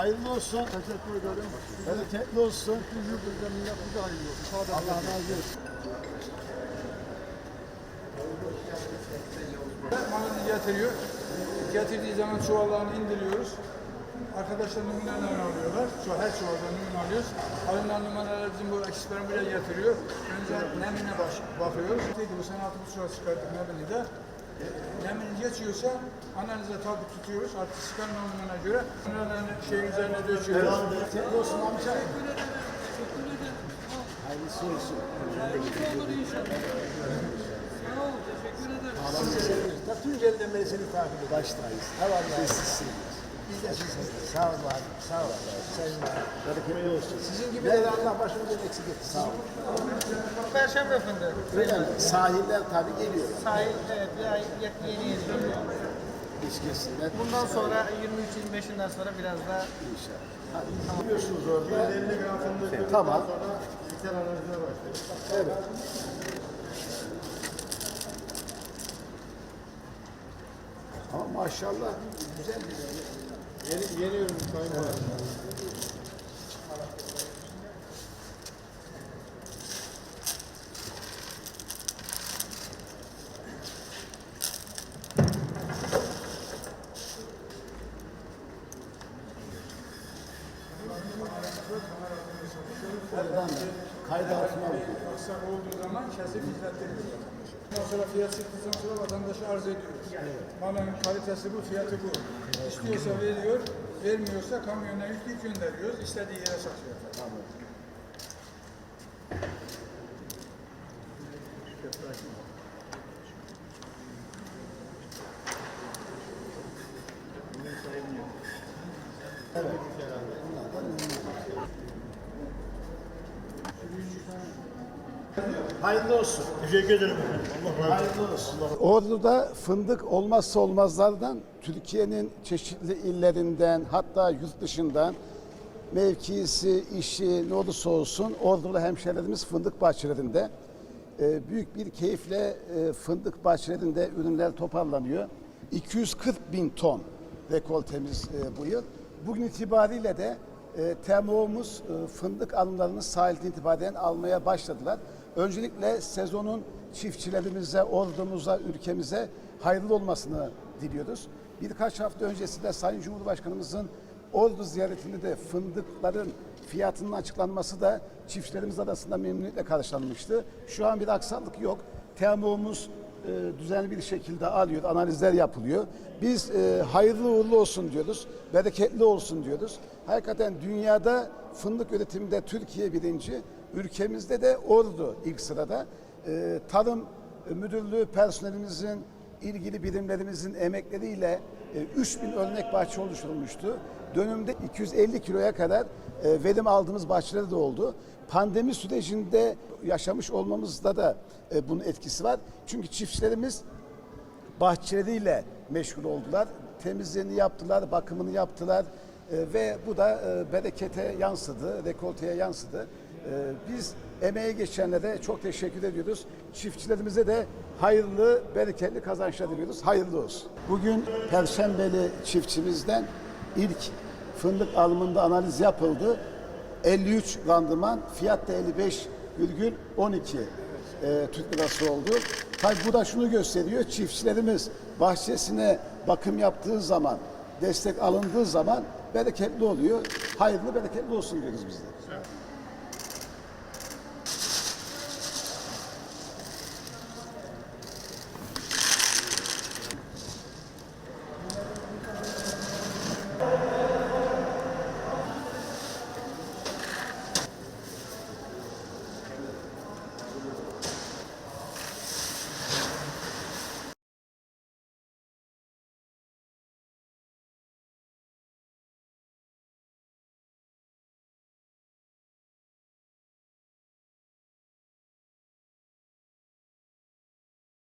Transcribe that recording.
Hayırlı olsun. Teşekkür ederim. Bereketli olsun. Yüzü millet de hayırlı olsun. Allah razı olsun. Malını getiriyor. Getirdiği zaman çuvallarını indiriyoruz. Arkadaşlar numunelerini alıyorlar. Şu her çuvaldan numune alıyoruz. Alınan numuneler bizim bu eksperen buraya getiriyor. Önce nemine baş, bakıyoruz. Dedi bu sene 60 çuval çıkarttık nemini de. Nemini geçiyorsa analize tabi tutuyoruz. Artık çıkan numunene göre numunelerini şey üzerine döküyoruz. Bereketli olsun amca. Hayırlısı olsun. Sizi seviyoruz. Ta Tunceli'den beri seni takip ediyoruz. Baştayız. Tamam ya. De. Sağ olun abi. Sağ olun. Sayın abi. Olsun. Sizin gibileri Allah başımızdan eksik etti. Sağ olun. Perşembe fındığı. Öyle mi? Sahiller tabii geliyor. Sahil evet bir ay yeni yeni geliyor. İçkisinden. Bundan sonra 23-25'inden sonra biraz daha İnşallah. Hadi biliyorsunuz orada. 50 gram fındık Tamam. sonra biter analizine başlıyor. Evet. Ama maşallah güzel bir Yeni, yeni ürün sayın evet. Oradan da kaydı altına alıyor. Kesip izlettiriyoruz vatandaşa. Ondan sonra fiyat çıktıktan sonra vatandaşa arz ediyoruz. Malın kalitesi bu, fiyatı bu. İstiyorsa veriyor, vermiyorsa kamyona yükleyip gönderiyoruz. İstediği yere satıyor. Hayırlı olsun. Teşekkür ederim. Allah razı Hayırlı olsun. Ordu'da fındık olmazsa olmazlardan Türkiye'nin çeşitli illerinden hatta yurt dışından mevkisi, işi ne olursa olsun Ordulu hemşehrilerimiz fındık bahçelerinde e, büyük bir keyifle e, fındık bahçelerinde ürünler toparlanıyor. 240 bin ton rekoltemiz e, bu yıl. Bugün itibariyle de e, TMO'muz e, fındık alımlarını sahilden itibaren almaya başladılar. Öncelikle sezonun çiftçilerimize, ordumuza, ülkemize hayırlı olmasını diliyoruz. Birkaç hafta öncesinde Sayın Cumhurbaşkanımızın Ordu ziyaretinde de fındıkların fiyatının açıklanması da çiftçilerimiz arasında memnuniyetle karşılanmıştı. Şu an bir aksaklık yok. E, düzenli bir şekilde alıyor, analizler yapılıyor. Biz e, hayırlı uğurlu olsun diyoruz, bereketli olsun diyoruz. Hakikaten dünyada fındık üretiminde Türkiye birinci, ülkemizde de Ordu ilk sırada. E, tarım müdürlüğü personelimizin, ilgili birimlerimizin emekleriyle e, 3000 örnek bahçe oluşturulmuştu. Dönümde 250 kiloya kadar e, verim aldığımız bahçeler de oldu. Pandemi sürecinde yaşamış olmamızda da e, bunun etkisi var. Çünkü çiftçilerimiz bahçeleriyle meşgul oldular. Temizliğini yaptılar, bakımını yaptılar E, ve bu da e, berekete yansıdı, rekolteye yansıdı. E, biz emeğe geçenlere çok teşekkür ediyoruz. Çiftçilerimize de hayırlı, bereketli kazançlar diliyoruz. Hayırlı olsun. Bugün Perşembeli çiftçimizden ilk fındık alımında analiz yapıldı. 53 randıman, fiyat da 55,12 e, Türk lirası oldu. Tabi bu da şunu gösteriyor, çiftçilerimiz bahçesine bakım yaptığı zaman, destek alındığı zaman bereketli oluyor. Hayırlı bereketli olsun diyoruz biz de.